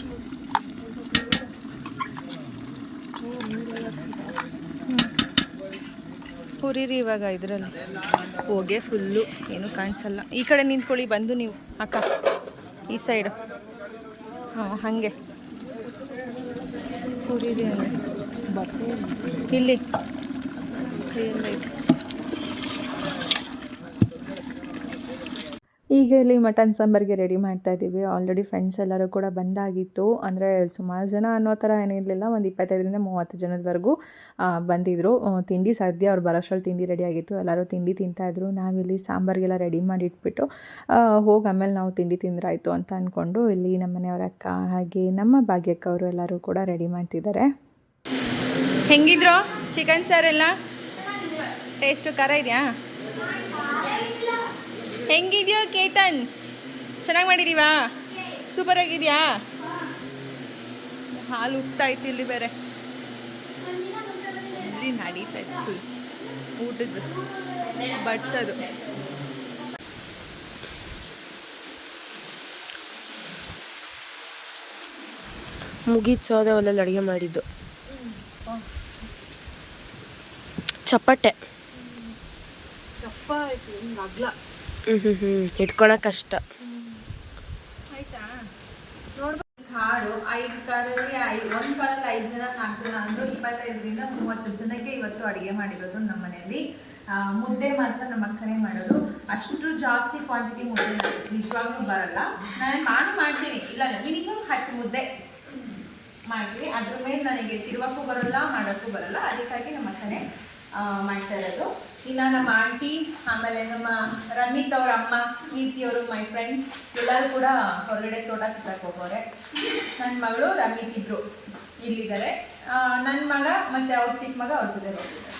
ಹುರಿರಿ ಇವಾಗ ಇದರಲ್ಲಿ. ಹೋಗೆ ಫುಲ್ಲು ಏನು ಕಾಣಿಸಲ್ಲ. ಈ ಕಡೆ ನಿಂತ್ಕೊಳ್ಳಿ, ಬಂದು ನೀವು. ಅಕ್ಕ, ಈ ಸೈಡು ಹಾಂ, ಹಾಗೆ. ಹುರಿರಿ ಹಂಗೆ ಇಲ್ಲಿ. ಕೈಯೆಲ್ಲ ಈಗ ಇಲ್ಲಿ ಮಟನ್ ಸಾಂಬಾರ್ಗೆ ರೆಡಿ ಮಾಡ್ತಾ ಇದ್ದೀವಿ. ಆಲ್ರೆಡಿ ಫ್ರೆಂಡ್ಸ್ ಎಲ್ಲರೂ ಕೂಡ ಬಂದಾಗಿತ್ತು. ಅಂದರೆ ಸುಮಾರು ಜನ ಅನ್ನೋ ಥರ ಏನಿರಲಿಲ್ಲ ಒಂದು ಇಪ್ಪತ್ತೈದರಿಂದ ಮೂವತ್ತು ಜನದವರೆಗೂ ಬಂದಿದ್ದರು ತಿಂಡಿ ಸದ್ಯ ಅವ್ರು ಬರೋಷ್ಟ್ರಲ್ಲಿ ತಿಂಡಿ ರೆಡಿ ಆಗಿತ್ತು. ಎಲ್ಲರೂ ತಿಂಡಿ ತಿಂತಾಯಿದ್ರು ನಾವಿಲ್ಲಿ ಸಾಂಬಾರಿಗೆಲ್ಲ ರೆಡಿ ಮಾಡಿ ಇಟ್ಬಿಟ್ಟು ಹೋಗಿ ಆಮೇಲೆ ನಾವು ತಿಂಡಿ ತಿಂದ್ರಾಯ್ತು ಅಂತ ಅಂದ್ಕೊಂಡು ಇಲ್ಲಿ ನಮ್ಮ ಮನೆಯವರ ಅಕ್ಕ ಹಾಗೆ ನಮ್ಮ ಭಾಗ್ಯಕ್ಕವರು ಎಲ್ಲರೂ ಕೂಡ ರೆಡಿ ಮಾಡ್ತಿದ್ದಾರೆ. ಹೆಂಗಿದ್ರು? ಚಿಕನ್ ಸಾರೆಲ್ಲ? ಟೇಸ್ಟು ಖಾರ ಇದೆಯಾ? ಹೆಂಗಿದ್ಯೋ ಕೇತನ್? ಚೆನ್ನಾಗಿ ಮಾಡಿದೀವಾ? ಸೂಪರ್ ಆಗಿದೆಯಾ? ಹಾಲು ಉಕ್ತಾ ಇತ್ತು ಇಲ್ಲಿ ಬೇರೆ. ಇಲ್ಲಿ ನಡೀತಾ ಇತ್ತು. ಊಟದ್ದು. ಬಡ್ಸೋದು. ಮುಗಿದ ಸೌದೆ ಒಲೆಯಲ್ಲಿ ಅಡುಗೆ ಮಾಡಿದ್ದು. ಚಪ್ಪಟೆ. ಹ್ಞೂ ಹ್ಞೂ ಹ್ಞೂ ಕಷ್ಟ ಕಾರು ಐದು ಕಾರಲ್ಲಿ ಒಂದು ಕಾರಲ್ಲಿ ಐದು ಜನ, ನಾಲ್ಕು ಜನ ಅಂದರು ಇಪ್ಪತ್ತೈದರಿಂದ ಮೂವತ್ತು ಜನಕ್ಕೆ ಇವತ್ತು ಅಡುಗೆ ಮಾಡಿರೋದು ನಮ್ಮ ಮನೆಯಲ್ಲಿ. ಮುದ್ದೆ ಮಾತ್ರ ನಮ್ಮ ಅಕ್ಕನೇ ಮಾಡೋದು. ಅಷ್ಟು ಜಾಸ್ತಿ ಕ್ವಾಂಟಿಟಿ ಮುದ್ದೆ ನಿಜವಾಗ್ಲೂ ಬರಲ್ಲ. ನಾನು ನಾನು ಮಾಡ್ತೀನಿ. ಇಲ್ಲ ಮಿನಿಮಮ್ ಹತ್ತು ಮುದ್ದೆ ಮಾಡ್ತೀನಿ. ಅದ್ರ ಮೇಲೆ ನನಗೆ ತಿರುವಕ್ಕೂ ಬರಲ್ಲ, ಮಾಡೋಕ್ಕೂ ಬರಲ್ಲ. ಅದಕ್ಕಾಗಿ ನಮ್ಮ ಅಕ್ಕನೇ ಮಾಡ್ತಾ ಇರೋದು. ಇನ್ನು ನಮ್ಮ ಆಂಟಿ ಆಮೇಲೆ ನಮ್ಮ ರಮಿತ್ ಅವ್ರ ಅಮ್ಮ ನೀತಿಯವರು ಅವರು ಮೈ ಫ್ರೆಂಡ್ ಎಲ್ಲರೂ ಕೂಡ ಹೊರಗಡೆ ತೋಟ ಸುತ್ತಕ್ಕೆ ಹೋಗೋರೆ. ನನ್ನ ಮಗಳು ರಮಿತ್ ಇಬ್ರು ಇಲ್ಲಿದ್ದಾರೆ. ನನ್ನ ಮಗ ಮತ್ತು ಅವ್ರ ಚಿಕ್ಕ ಮಗ ಅವ್ರ ಜೊತೆ ಹೋಗಿದ್ದಾರೆ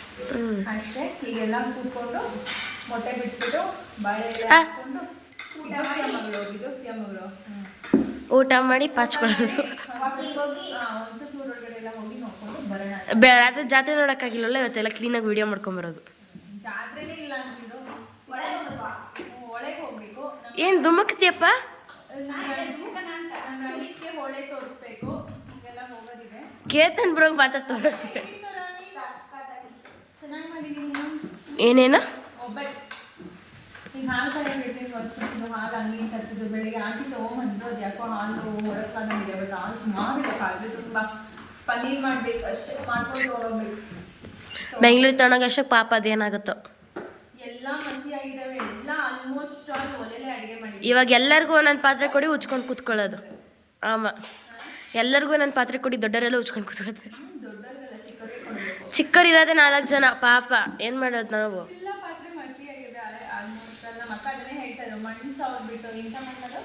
ಅಷ್ಟೇ ಈಗೆಲ್ಲ ಕೂತ್ಕೊಂಡು ಮೊಟ್ಟೆ ಬಿಡಿಸ್ಬಿಟ್ಟು ಬಾಳೆ ಹಾಕ್ಕೊಂಡು ಮಗಳು ಹೋಗಿದ್ದು. ಮಗಳು. ಊಟ ಮಾಡಿ ಪಾಚ್ಕೊಳ್ಳೋದು ಅದು ಜಾತ್ರೆ ನೋಡೋಕ್ಕಾಗಿಲ್ಲವಲ್ಲ ಇವತ್ತೆಲ್ಲ ಕ್ಲೀನಾಗಿ ವಿಡಿಯೋ ಮಾಡ್ಕೊಂಬರೋದು. ಏನು ದುಮಕ್ತಿಯಪ್ಪ ಕೇತನ್ ಬ್ರೋಗ್ ಮಾತಾ ತೋರಿಸಿ ಏನೇನು? ಒಬ್ಬಟ್ಟು. ಈಗ ಹಾಲು ಹಾಲು ಬೆಳಿಗ್ಗೆ ಆಂಟಿ ಅದು ಯಾಕೋ ಹಾಲು ಸುಮಾರು ಹಾಲು ತುಂಬ ಪನೀರ್ ಮಾಡ್ಬೇಕು ಅಷ್ಟೇ ಮಾಡ್ಕೊಂಡು ಹೋಗಬೇಕು. ಬೆಂಗಳೂರು ತಣ್ಣಗಷ್ಟೇ ಪಾಪ ಅದೇನಾಗುತ್ತೋ. ಎಲ್ಲ ಮಸಿ ಆಗಿದಾವೆ ಎಲ್ಲ ಆಲ್ಮೋಸ್ಟ್ ಆಲ್ ಒಲೆಲೆ ಅಡುಗೆ ಮಾಡಿ ಇವಾಗ ಎಲ್ಲರಿಗೂ ಒಂದೊಂದು ಪಾತ್ರೆ ಕೊಡಿ ಉಚ್ಕೊಂಡು ಕೂತ್ಕೊಳ್ಳೋದು. ಆಮ ಎಲ್ಲರಿಗೂ ಒಂದೊಂದು ಪಾತ್ರೆ ಕೊಡಿ ದೊಡ್ಡರೆಲ್ಲ ಉಚ್ಕೊಂಡು ಕೂತ್ಕೊಳ್ತಾರೆ ಚಿಕ್ಕವ್ರು ಇರೋದೇ ನಾಲ್ಕು ಜನ ಪಾಪ ಏನು ಮಾಡೋದು ನಾವು? ಮಣ್ಣ ಸಾವಿರ ಬಿಟ್ಟು ಇಂಥ ಮಣ್ಣದು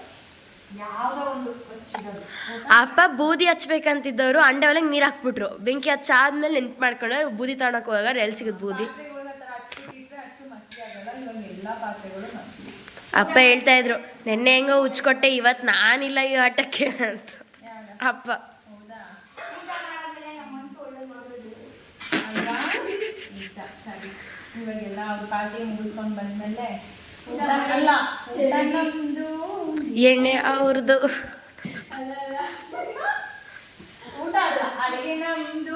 ಯಾವುದೋ ಒಂದು ಅಪ್ಪ ಬೂದಿ ಹಚ್ಬೇಕಂತಿದ್ದವರು ಅಂಡೆ ಒಳಗೆ ನೀರು ಹಾಕ್ಬಿಟ್ರು. ಬೆಂಕಿ ಹಚ್ಚಾದ್ಮೇಲೆ ನೆನ್ಪು ಮಾಡ್ಕೊಂಡ್ರೆ ಬೂದಿ ತಗೊಳಕ್ ಹೋಗೋ ಎಲ್ಲಿ ಸಿಗುತ್ತೆ ಬೂದಿ? ಅಪ್ಪ ಹೇಳ್ತಾ ಇದ್ರು, ನೆನ್ನೆ ಹೆಂಗೋ ಉಚ್ಕೊಟ್ಟೆ ಇವತ್ತು ನಾನಿಲ್ಲ ಈ ಆಟಕ್ಕೆ ಅಂತ. ಅಪ್ಪ. ಎಣ್ಣೆ ಅವ್ರದ್ದು. ಊಟ ಅಲ್ಲ, ಅಡಿಗೆನ ಒಂದು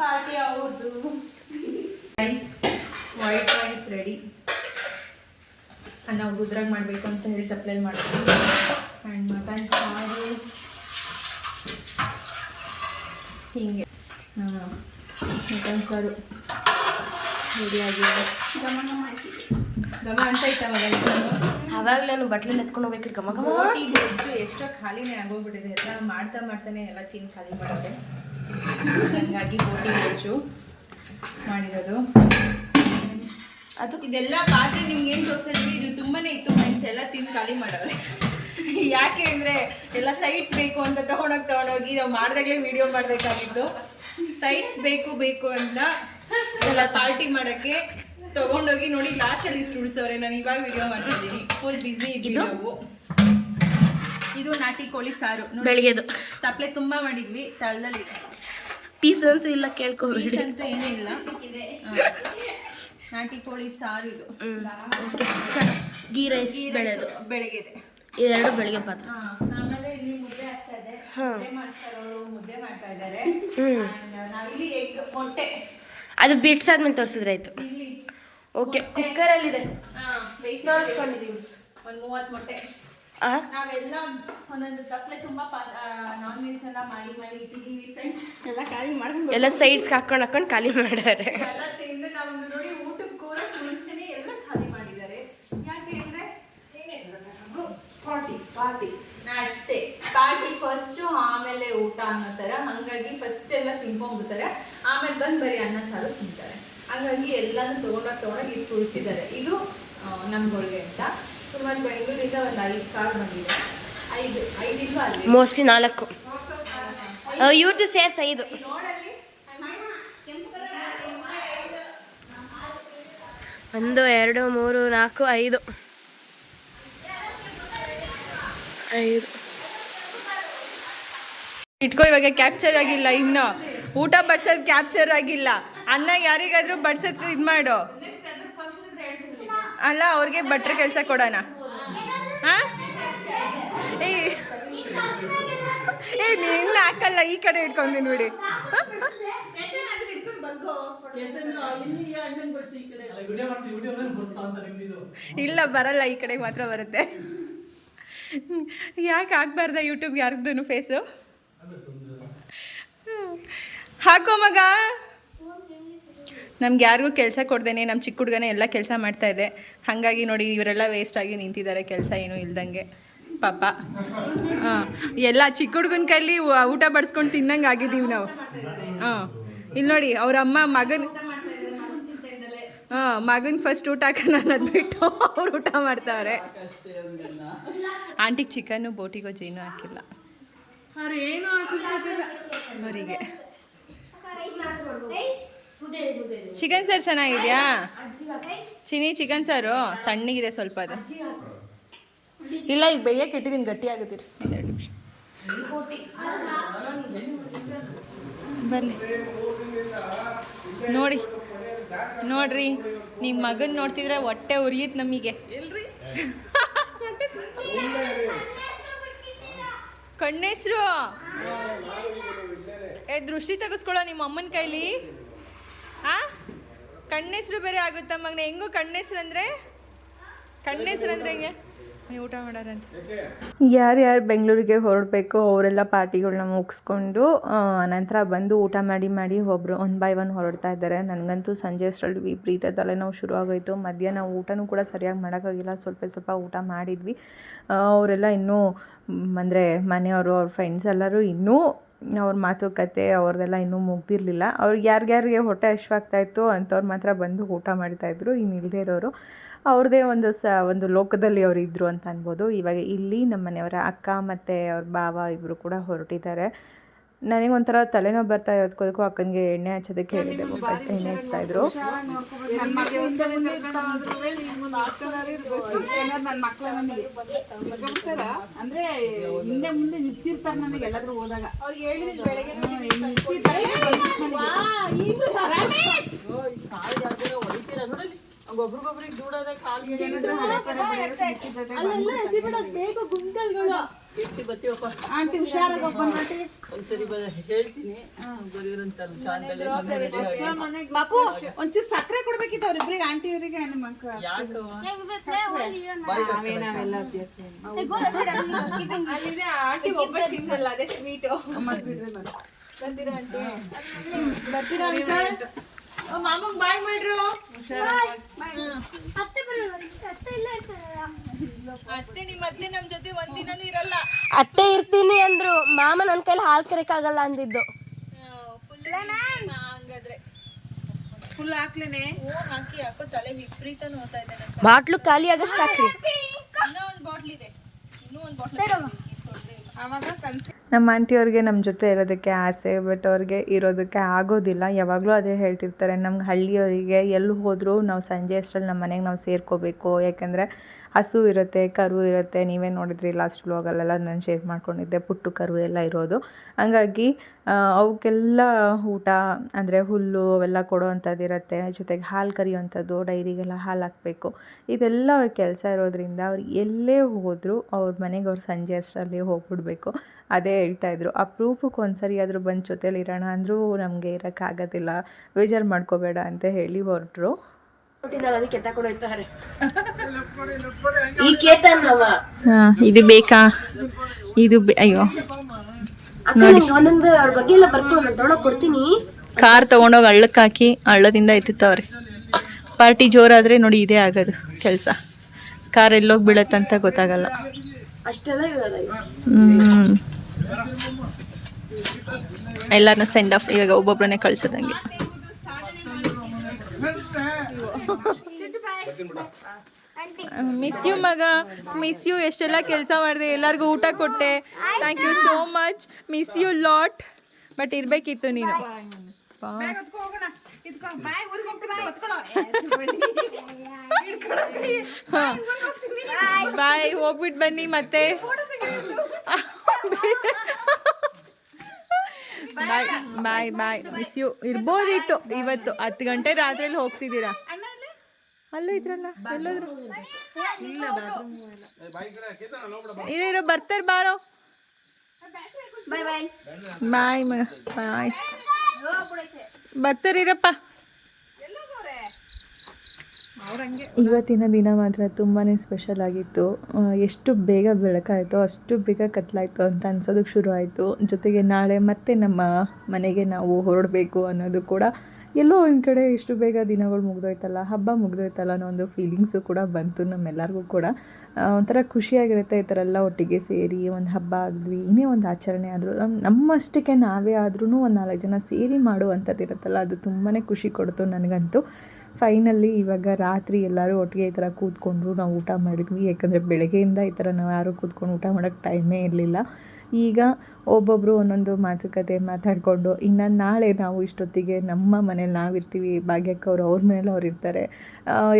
ಪಾರ್ಟಿ ಹೌದು. ರೈಸ್ ವೈಟ್ ರೈಸ್ ರೆಡಿ ನಾವು ಗುದ್ರಾಗ ಮಾಡಬೇಕು ಅಂತ ಹೇಳಿ ಸಪ್ಲೈ ಮಾಡ್ತೀವಿ. ಆ್ಯಂಡ್ ಮಟನ್ ಸಾರು. ಹೀಗೆ. ಮಟನ್ ಸಾರು. ರೆಡಿಯಾಗಿದೆ ಅವಾಗ ನಾನು ಬಟ್ಲಿ ನೆಚ್ಕೊಂಡು ಹೋಗ್ಬೇಕ್ರಿ ಗಮ ಗಮ ಹೆಚ್ಚು ಎಷ್ಟೋ ಖಾಲಿನೇ ಆಗೋಗ್ಬಿಟ್ಟಿದೆ. ಎಲ್ಲ ಮಾಡ್ತಾ ಮಾಡ್ತಾನೆ ಎಲ್ಲ ತಿಂದು ಖಾಲಿ ಮಾಡೋದೆ ಹಂಗಾಗಿ ಬೋಟಿ ಹೆಚ್ಚು ಮಾಡಿರೋದು. ಅದು ಇದೆಲ್ಲ ಪಾತ್ರೆ ನಿಮ್ಗೆ ಏನು ತೋರಿಸಿದ್ವಿ ಇದು ತುಂಬಾನೇ ಇತ್ತು ಫ್ರೆಂಡ್ಸ್ ಎಲ್ಲ ತಿಂದು ಖಾಲಿ ಮಾಡೋರೆ. ಯಾಕೆ ಅಂದರೆ ಎಲ್ಲ ಸೈಡ್ಸ್ ಬೇಕು ಅಂತ ತಗೊಂಡೋಗಿ ತಗೊಂಡೋಗಿ ನಾವು ಮಾಡ್ದಾಗಲೇ ವಿಡಿಯೋ ಮಾಡಬೇಕಾಗಿತ್ತು. ಸೈಡ್ಸ್ ಬೇಕು ಬೇಕು ಅಂತ. ಎಲ್ಲ ಪಾರ್ಟಿ ಮಾಡಕ್ಕೆ ತಗೊಂಡೋಗಿ ನೋಡಿ ಲಾಸ್ಟಲ್ಲಿ ಇಷ್ಟು ಉಳಿಸೋರೆ ನಾನು ಇವಾಗ ವಿಡಿಯೋ ಮಾಡ್ತಾ ಇದ್ದೀನಿ ಫುಲ್ ಬಿಸಿ ಇದ್ವಿ ನಾವು. ಇದು ನಾಟಿ ಕೋಳಿ ಸಾರು. ಬೆಳಿಗ್ಗೆದು ತಪ್ಪಲೆ ತುಂಬಾ ಮಾಡಿದ್ವಿ. ತಳದಲ್ಲಿ. ಪೀಸ್ ಅಂತೂ ಇಲ್ಲ ಕೇಳ್ಕೊ ಪೀಸ್ ಅಂತೂ ಏನೂ ಇಲ್ಲ. ನಾಟಿ ಕೋಳಿ ಸಾರು ಇದು. ಗೀ ರೈಸ್ ಬೆಳೆದು. ಬೆಳಗ್ಗೆದೆ ಇದೆರಡು ಬೆಳಿಗ್ಗೆ ಪಾತ್ರ. ಆಮೇಲೆ ಇಲ್ಲಿ ಮುದ್ದೆ ಆಗ್ತಾ ಇದೆ. ಮುದ್ದೆ ಮಾಡ್ತಾ ಇದ್ದಾರೆ. ನಾವಿಲ್ಲಿ ಎಗ್ ಮೊಟ್ಟೆ. ಅದು ಬಿಟ್ಸಾದ್ಮೇಲೆ ತೋರಿಸಿದ್ರಾಯ್ತು ಆಯ್ತು. ಓಕೆ ಕುಕ್ಕರಲ್ಲಿದೆ ತೋರಿಸ್ಕೊಂಡಿದ್ದೀವಿ ಒಂದ್ ಮೂವತ್ತು ಮೊಟ್ಟೆ. ನಾವೆಲ್ಲ ಒಂದೊಂದು ತಪ್ಪಲೆ ತುಂಬಾ ನಾನ್ ವೆಜ್ ಎಲ್ಲ ಮಾಡಿ ಮಾಡಿ ಇಟ್ಟಿದ್ದೀವಿ ಫ್ರೆಂಡ್ಸ್ ಎಲ್ಲ ಸೈಡ್ಸ್ಗೆ ಹಾಕೊಂಡು ಹಾಕೊಂಡು ಖಾಲಿ ಎಲ್ಲ ತಿಂದು ನಮ್ದು ನೋಡಿ ಊಟಕ್ಕೆ ಕೂಡ ಮುಂಚೆನೆ ಎಲ್ಲ ಖಾಲಿ ಮಾಡಿದ್ದಾರೆ. ಯಾಕೆ ಅಂದ್ರೆ ನಾ ಅಷ್ಟೇ. ಪಾರ್ಟಿ ಫಸ್ಟು ಆಮೇಲೆ ಊಟ ಅನ್ನೋ ಥರ. ಹಂಗಾಗಿ ಫಸ್ಟ್ ಎಲ್ಲ ತಿನ್ಕೊಂಡ್ಬಿಡ್ತಾರೆ. ಆಮೇಲೆ ಬಂದು ಬರೀ ಅನ್ನ ಸಾರು ತಿಂತಾರೆ. ಹಂಗಾಗಿ ಎಲ್ಲನೂ ತೊಗೊಂಡೋಗಿ ತೊಗೊಂಡೋಗಿ ಇಷ್ಟು ಉಳಿಸಿದ್ದಾರೆ. ಇದು ನಮ್ಮ ಹೋಳಿಗೆ ಅಂತ. ಸುಮಾರು ಬೆಂಗಳೂರಿಂದ ಒಂದು ಐದು ಕಾರ್ ಬಂದಿದೆ. ಐದು ಐದಿಲ್ಲ ಅಲ್ಲಿ. ಮೋಸ್ಟ್ಲಿ ನಾಲ್ಕು. ಇವ್ರದ್ದು ಸೇರ್ಸ್ ಐದು. ಒಂದು ಎರಡು ಮೂರು ನಾಲ್ಕು ಐದು. ಐದು ಇಟ್ಕೋ, ಇವಾಗ ಕ್ಯಾಪ್ಚರ್ ಆಗಿಲ್ಲ ಇನ್ನು. ಊಟ ಬಡ್ಸೋದು ಕ್ಯಾಪ್ಚರ್ ಆಗಿಲ್ಲ. ಅನ್ನ ಯಾರಿಗಾದರೂ ಬಡ್ಸೋದು ಇದು ಮಾಡು. ಅಲ್ಲ, ಅವ್ರಿಗೆ ಬಟ್ರೆ ಕೆಲಸ ಕೊಡೋಣ. ಹಾ? ಏ ನಿನ್ನ ಹಾಕಲ್ಲ, ಈ ಕಡೆ ಇಟ್ಕೊಂತೀನಿ ಬಿಡಿ ಇಲ್ಲ, ಬರಲ್ಲ, ಈ ಕಡೆಗೆ ಮಾತ್ರ ಬರುತ್ತೆ. ಯಾಕೆ ಆಗಬಾರ್ದ ಯೂಟ್ಯೂಬ್ ಯಾರ್ದು ಫೇಸು ಹಾಕೋ ಮಗ. ನಮ್ಗೆ ಯಾರಿಗೂ ಕೆಲಸ ಕೊಡ್ದೇನೆ ನಮ್ಮ ಚಿಕ್ಕ ಹುಡುಗನೇ ಎಲ್ಲ ಕೆಲಸ ಮಾಡ್ತಾ ಇದೆ. ಹಾಗಾಗಿ ನೋಡಿ, ಇವರೆಲ್ಲ ವೇಸ್ಟ್ ಆಗಿ ನಿಂತಿದ್ದಾರೆ, ಕೆಲಸ ಏನೂ ಇಲ್ದಂಗೆ. ಪಾಪ. ಹಾಂ, ಎಲ್ಲ ಚಿಕ್ಕ ಹುಡುಗನ ಕೈಲಿ ಊಟ ಬಡಿಸ್ಕೊಂಡು ತಿನ್ನಂಗೆ ಆಗಿದ್ದೀವಿ ನಾವು. ಹಾಂ ಇಲ್ಲಿ ನೋಡಿ ಅವ್ರ ಅಮ್ಮ ಮಗನ ಮಗನ ಫಸ್ಟ್ ಊಟ ಹಾಕೋಣ ಅನ್ನೋದು ಬಿಟ್ಟು ಅವ್ರು ಊಟ ಮಾಡ್ತಾವ್ರೆ. ಆಂಟಿಗೆ ಚಿಕನ್ನು ಬೋಟಿಗೋ ಜೇನು ಹಾಕಿಲ್ಲ. ಅವರಿಗೆ. ಚಿಕನ್ ಸಾರು ಚೆನ್ನಾಗಿದೆಯಾ? ಚಿನಿ ಚಿಕನ್ ಸಾರು ತಣ್ಣಗಿದೆ ಸ್ವಲ್ಪ ಅದು. ಇಲ್ಲ ಈಗ ಬೇಯಕ್ಕೆ ಕೆಟ್ಟಿದ್ದೀನಿ ಗಟ್ಟಿ ಆಗುತ್ತೀರಿ ಒಂದೆರಡು ನಿಮಿಷ. ಬರಲಿ ನೋಡಿ. ನೋಡ್ರಿ ನಿಮ್ಮ ಮಗನ್ ನೋಡ್ತಿದ್ರೆ ಹೊಟ್ಟೆ ಉರಿಯುತ್ತೆ ನಮಗೆ. ಎಲ್ರಿ? ಕಣ್ಣೆಸ್ರು. ಏ ದೃಷ್ಟಿ ತೆಗೆಸ್ಕೊಳ್ಳೋ ನಿಮ್ಮ ಅಮ್ಮನ ಕೈಲಿ. ಆ? ಕಣ್ಣೆಸ್ರು ಬೇರೆ ಆಗುತ್ತಾ ಮಗನ? ಹೆಂಗು ಕಣ್ಣೆಸ್ರು ಅಂದ್ರೆ ಕಣ್ಣೆಸ್ರು ಅಂದ್ರೆ ಹೆಂಗೆ? ಊಟ ಯಾರು ಯಾರ್ಯಾರು ಬೆಂಗಳೂರಿಗೆ ಹೊರಡಬೇಕು ಅವರೆಲ್ಲ ಪಾರ್ಟಿಗಳನ್ನ ಮುಗಿಸ್ಕೊಂಡು ನಂತರ ಬಂದು ಊಟ ಮಾಡಿ ಮಾಡಿ ಒಬ್ಬರು ಒನ್ ಬೈ ಒನ್ ಹೊರಡ್ತಾ ಇದ್ದಾರೆ. ನನಗಂತೂ ಸಂಜೆ ಅಷ್ಟರಲ್ಲಿ ವಿಪರೀತ ತಲೆನೋವು ಶುರು ಆಗೋಯ್ತು ಮಧ್ಯಾಹ್ನ ಊಟನೂ ಕೂಡ ಸರಿಯಾಗಿ ಮಾಡೋಕ್ಕಾಗಿಲ್ಲ. ಸ್ವಲ್ಪ ಸ್ವಲ್ಪ ಊಟ ಮಾಡಿದ್ವಿ. ಅವರೆಲ್ಲ ಇನ್ನೂ ಅಂದರೆ ಮನೆಯವರು ಅವ್ರ ಫ್ರೆಂಡ್ಸ್ ಎಲ್ಲರೂ ಇನ್ನೂ ಅವ್ರ ಮಾತುಕತೆ ಅವ್ರದ್ದೆಲ್ಲ ಇನ್ನೂ ಮುಗ್ದಿರಲಿಲ್ಲ. ಅವ್ರಿಗೆ ಯಾರ್ಯಾರಿಗೆ ಹೊಟ್ಟೆ ಹಶ್ವಾಗ್ತಾಯಿತ್ತು ಅಂಥವ್ರು ಮಾತ್ರ ಬಂದು ಊಟ ಮಾಡ್ತಾಯಿದ್ರು ಇನ್ನು ಇಲ್ಲದೇ ಇರೋರು. ಅವ್ರದ್ದೇ ಒಂದು ಸ ಒಂದು ಲೋಕದಲ್ಲಿ ಅವರು ಇದ್ದರು ಅಂತ ಅನ್ಬೋದು. ಇವಾಗ ಇಲ್ಲಿ ನಮ್ಮ ಮನೆಯವರ ಅಕ್ಕ ಮತ್ತು ಅವ್ರ ಬಾವ ಇಬ್ಬರು ಕೂಡ ಹೊರಟಿದ್ದಾರೆ. ನನಗೆ ಒಂಥರ ತಲೆನೋವು ಬರ್ತಾ ಇರೋದಕ್ಕೂ ಅಕ್ಕನಿಗೆ ಎಣ್ಣೆ ಹಚ್ಚೋದಕ್ಕೆ ಹೇಳಿದೆ. ಎಣ್ಣೆ ಹಚ್ತಾ ಇದ್ರು? ಅಂದ್ರೆ ಹಿಂದೆ ಮುಂದೆ ನಿಂತಿರ್ತಾರೆ ನನಗೆ ಎಲ್ಲಾದ್ರೂ ಹೋದಾಗ. ಅವ್ರಿಗೆ ಹೇಳಿದ್ರು ಬೆಳಗ್ಗೆ ಒಬ್ರಿಗೊಬ್ರಿಗೆ ಅಲ್ಲೆಲ್ಲ ಬತ್ತೀವಪ್ಪ. ಆಂಟಿ ಹುಷಾರಾಗಿ ಒಬ್ಬನ್ ನಾಟಿ ಒಂದ್ಸರಿ ಬ ಹೇಳ್ತೀನಿ. ಬರೀರಂತಲ್ಲ ಶಾಂತಲ್ಲಿ ಬಾಪು ಒಂಚೂರು ಸಕ್ಕರೆ ಕೊಡ್ಬೇಕಿತ್ತು ಅವ್ರಿಬ್ರಿಗೆ. ಆಂಟಿ ಅವ್ರಿಗೆ ನಿಮ್ಮ ಮಕ್ಕ? ಯಾಕವ್ವ? ನಾವೆಲ್ಲ ಅಭ್ಯಾಸ ಅಲ್ಲಿದೆ ಆಂಟಿ ಒಬ್ಬರು ತಿನ್ನಲ್ಲ ಅದೇ ಸ್ವೀಟು ಬರ್ತೀರಾ ಆಂಟಿ? ಬರ್ತೀರಾ ಮಾಮಂಗ್ ಬಾಯ್ ಮಾಡ್ರು. ಅತ್ತೆ ನಿಮ್ಮ ಅತ್ತೆ ನಮ್ ಜೊತೆ ಒಂದಿನನೂ ಇರಲ್ಲ. ಅತ್ತೆ ಇರ್ತೀನಿ ಅಂದ್ರು ಮಾಮ ನನ್ನ ಕೈಲಿ ಹಾಲ್ ಕರೆಕ್ಕಾಗಲ್ಲ ಅಂದಿದ್ದು. ಫುಲ್ ಹಂಗಾದ್ರೆ. ಫುಲ್ ಹಾಕ್ಲೇನೆ? ಓ ಹಾಕಿ ಯಾಕೋ ತಲೆ ವಿಪರೀತ ನೋಡ್ತಾ ಇದೆ ನಂಗೆ ಬಾಟ್ಲು ಖಾಲಿ ಆಗಷ್ಟು ಹಾಕ್ರಿ. ಇನ್ನೂ ಒಂದು ಬಾಟ್ಲ್ ಇದೆ. ಇನ್ನೂ ಒಂದು ಬಾಟ್ಲ್ ನಮ್ಮ ಆಂಟಿಯವ್ರಿಗೆ ನಮ್ಮ ಜೊತೆ ಇರೋದಕ್ಕೆ ಆಸೆ ಬಟ್ ಅವ್ರಿಗೆ ಇರೋದಕ್ಕೆ ಆಗೋದಿಲ್ಲ. ಯಾವಾಗಲೂ ಅದೇ ಹೇಳ್ತಿರ್ತಾರೆ, ನಮ್ಗೆ ಹಳ್ಳಿಯವರಿಗೆ ಎಲ್ಲಿ ಹೋದರೂ ನಾವು ಸಂಜೆ ಅಷ್ಟರಲ್ಲಿ ನಮ್ಮ ಮನೆಗೆ ನಾವು ಸೇರ್ಕೋಬೇಕು. ಯಾಕೆಂದರೆ ಹಸು ಇರುತ್ತೆ, ಕರು ಇರುತ್ತೆ. ನೀವೇ ನೋಡಿದ್ರಿ ಲಾಸ್ಟ್ ವ್ಲಾಗಲ್ಲೆಲ್ಲ ನಾನು ಶೇರ್ ಮಾಡ್ಕೊಂಡಿದ್ದೆ. ಪುಟ್ಟು, ಕರು ಎಲ್ಲ ಇರೋದು. ಹಂಗಾಗಿ ಅವಕ್ಕೆಲ್ಲ ಊಟ ಅಂದರೆ ಹುಲ್ಲು ಅವೆಲ್ಲ ಕೊಡೋವಂಥದ್ದು ಇರುತ್ತೆ. ಜೊತೆಗೆ ಹಾಲು ಕರಿಯುವಂಥದ್ದು, ಡೈರಿಗೆಲ್ಲ ಹಾಲು ಹಾಕಬೇಕು. ಇದೆಲ್ಲ ಅವ್ರ ಕೆಲಸ ಇರೋದ್ರಿಂದ ಅವ್ರು ಎಲ್ಲೇ ಹೋದರೂ ಅವ್ರ ಮನೆಗೆ ಅವ್ರು ಸಂಜೆ ಅಷ್ಟರಲ್ಲಿ ಹೋಗ್ಬಿಡ್ಬೇಕು. ಅದೇ ಹೇಳ್ತಾಯಿದ್ರು ಒಂದು ಸರಿ ಆದರೂ ಬಂದು ಜೊತೇಲಿ ಇರೋಣ ಅಂದರೂ ನಮಗೆ ಇರೋಕ್ಕಾಗೋದಿಲ್ಲ. ಬೇಜಾರು ಮಾಡ್ಕೋಬೇಡ ಅಂತ ಹೇಳಿ ಹೊರಟರು. ಅದಕ್ಕೆ ತಗೊಂಡೋಯ್ತಾರೆ ಈ ಕೇತನ್ನವ. ಇದು ಬೇಕಾ? ಇದು ಅಯ್ಯೋ. ಒಂದೊಂದು ಅವ್ರ ಬಗ್ಗೆ ಎಲ್ಲ ಬರ್ಕೊಂಡು ತೊಗೊಳಕ್ ಕೊಡ್ತೀನಿ. ಕಾರ್ ತಗೊಂಡೋಗಿ ಹಳ್ಳಕ್ಕೆ ಹಾಕಿ ಹಳ್ಳದಿಂದ ಎತ್ತುತ್ತವ್ರೆ. ಪಾರ್ಟಿ ಜೋರಾದ್ರೆ ನೋಡಿ ಇದೇ ಆಗೋದು ಕೆಲಸ. ಕಾರ್ ಎಲ್ಲೋಗಿ ಬೀಳತ್ತಂತ ಗೊತ್ತಾಗಲ್ಲ. ಅಷ್ಟೆಲ್ಲ ಇರೋಲ್ಲ ಇದು. ಹ್ಮ್. ಎಲ್ಲರನ್ನ ಸೆಂಡ್ ಆಫ್ ಇವಾಗ ಒಬ್ಬೊಬ್ರನ್ನೇ ಕಳ್ಸೋದಂಗೆ. ಮಿಸ್ ಯು ಮಗ. ಮಿಸ್ ಯು ಎಷ್ಟೆಲ್ಲ ಕೆಲಸ ಮಾಡಿದೆ ಎಲ್ಲರಿಗೂ ಊಟ ಕೊಟ್ಟೆ. Thank you so much miss you lot but ಇರಬೇಕಿತ್ತು ನೀನು. ಬಾಯ್ ಹೋಗ್ಬಿಟ್ಟು ಬನ್ನಿ ಮತ್ತೆ. Bye bye bye miss you ಇರ್ಬೋದಿತ್ತು. ಇವತ್ತು ಹತ್ತು ಗಂಟೆ ರಾತ್ರಿಯಲ್ಲಿ ಹೋಗ್ತಿದ್ದೀರಾ? ಅಲ್ಲೇ ಇದ್ರಲ್ಲ? ಎಲ್ಲೋದ್ರು? ಇರೋ ಇರೋ ಬರ್ತಾರೆ ಬಾರೋ. ಬಾಯ್ ಮ ಬಾಯ್. ಬರ್ತಾರಿರಪ್ಪ ಇವತ್ತಿನ ದಿನ ಮಾತ್ರ ತುಂಬಾ ಸ್ಪೆಷಲ್ ಆಗಿತ್ತು. ಎಷ್ಟು ಬೇಗ ಬೆಳಕಾಯಿತು ಅಷ್ಟು ಬೇಗ ಕತ್ಲಾಯಿತು ಅಂತ ಅನ್ಸೋದಕ್ಕೆ ಶುರು ಆಯಿತು ಜೊತೆಗೆ ನಾಳೆ ಮತ್ತೆ ನಮ್ಮ ಮನೆಗೆ ನಾವು ಹೊರಡಬೇಕು ಅನ್ನೋದು ಕೂಡ ಎಲ್ಲೋ ಒಂದು ಕಡೆ ಇಷ್ಟು ಬೇಗ ದಿನಗಳು ಮುಗ್ದೋಯ್ತಲ್ಲ, ಹಬ್ಬ ಮುಗ್ದೋಯ್ತಲ್ಲ ಅನ್ನೋ ಒಂದು ಫೀಲಿಂಗ್ಸು ಕೂಡ ಬಂತು ನಮ್ಮೆಲ್ಲರಿಗೂ ಕೂಡ. ಒಂಥರ ಖುಷಿಯಾಗಿರುತ್ತೆ ಈ ಥರ ಎಲ್ಲ ಒಟ್ಟಿಗೆ ಸೇರಿ ಒಂದು ಹಬ್ಬ ಆಗಲಿ ಏನೇ ಒಂದು ಆಚರಣೆ ಆದರೂ ನಮ್ಮ ನಮ್ಮಷ್ಟಕ್ಕೆ ನಾವೇ ಆದ್ರೂ ಒಂದು ನಾಲ್ಕು ಜನ ಸೇರಿ ಮಾಡುವಂಥದ್ದು ಇರುತ್ತಲ್ಲ, ಅದು ತುಂಬಾ ಖುಷಿ ಕೊಡ್ತು ನನಗಂತೂ. ಫೈನಲಿ ಇವಾಗ ರಾತ್ರಿ ಎಲ್ಲರೂ ಒಟ್ಟಿಗೆ ಈ ಥರ ಕೂತ್ಕೊಂಡು ನಾವು ಊಟ ಮಾಡಿದ್ವಿ, ಯಾಕಂದರೆ ಬೆಳಗ್ಗೆಯಿಂದ ಈ ಥರ ನಾವು ಯಾರೂ ಕೂತ್ಕೊಂಡು ಊಟ ಮಾಡೋಕ್ಕೆ ಟೈಮೇ ಇರಲಿಲ್ಲ. ಈಗ ಒಬ್ಬೊಬ್ಬರು ಒಂದೊಂದು ಮಾತುಕತೆ ಮಾತಾಡಿಕೊಂಡು, ಇನ್ನು ನಾಳೆ ನಾವು ಇಷ್ಟೊತ್ತಿಗೆ ನಮ್ಮ ಮನೇಲಿ ನಾವಿರ್ತೀವಿ. ಭಾಗ್ಯಕ್ಕವ್ರು ಅವ್ರ ಮನೇಲಿ ಅವ್ರು ಇರ್ತಾರೆ.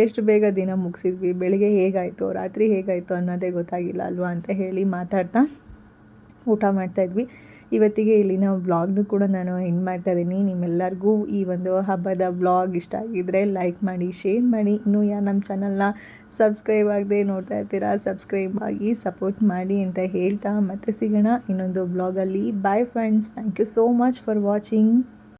ಎಷ್ಟು ಬೇಗ ದಿನ ಮುಗಿಸಿದ್ವಿ, ಬೆಳಿಗ್ಗೆ ಹೇಗಾಯಿತು, ರಾತ್ರಿ ಹೇಗಾಯಿತು ಅನ್ನೋದೇ ಗೊತ್ತಾಗಿಲ್ಲ ಅಲ್ವಾ? ಅಂತ ಹೇಳಿ ಮಾತಾಡ್ತಾ ಊಟ ಮಾಡ್ತಾಯಿದ್ವಿ ಇವತ್ತಿಗೆ ಇಲ್ಲಿನ ವ್ಲಾಗ್ನು ಕೂಡ ನಾನು ಎಂಡ್ ಮಾಡ್ತಾ ಇದ್ದೀನಿ. ನಿಮ್ಮೆಲ್ಲರಿಗೂ ಈ ಒಂದು ಹಬ್ಬದ ವ್ಲಾಗ್ ಇಷ್ಟ ಆಗಿದ್ದರೆ ಲೈಕ್ ಮಾಡಿ, ಶೇರ್ ಮಾಡಿ. ಇನ್ನೂ ಯಾರು ನಮ್ಮ ಚಾನಲ್ನ ಸಬ್ಸ್ಕ್ರೈಬ್ ಆಗದೆ ನೋಡ್ತಾ ಇರ್ತೀರಾ, ಸಬ್ಸ್ಕ್ರೈಬ್ ಆಗಿ ಸಪೋರ್ಟ್ ಮಾಡಿ ಅಂತ ಹೇಳ್ತಾ ಮತ್ತೆ ಸಿಗೋಣ ಇನ್ನೊಂದು ಬ್ಲಾಗಲ್ಲಿ bye friends thank you so much for watching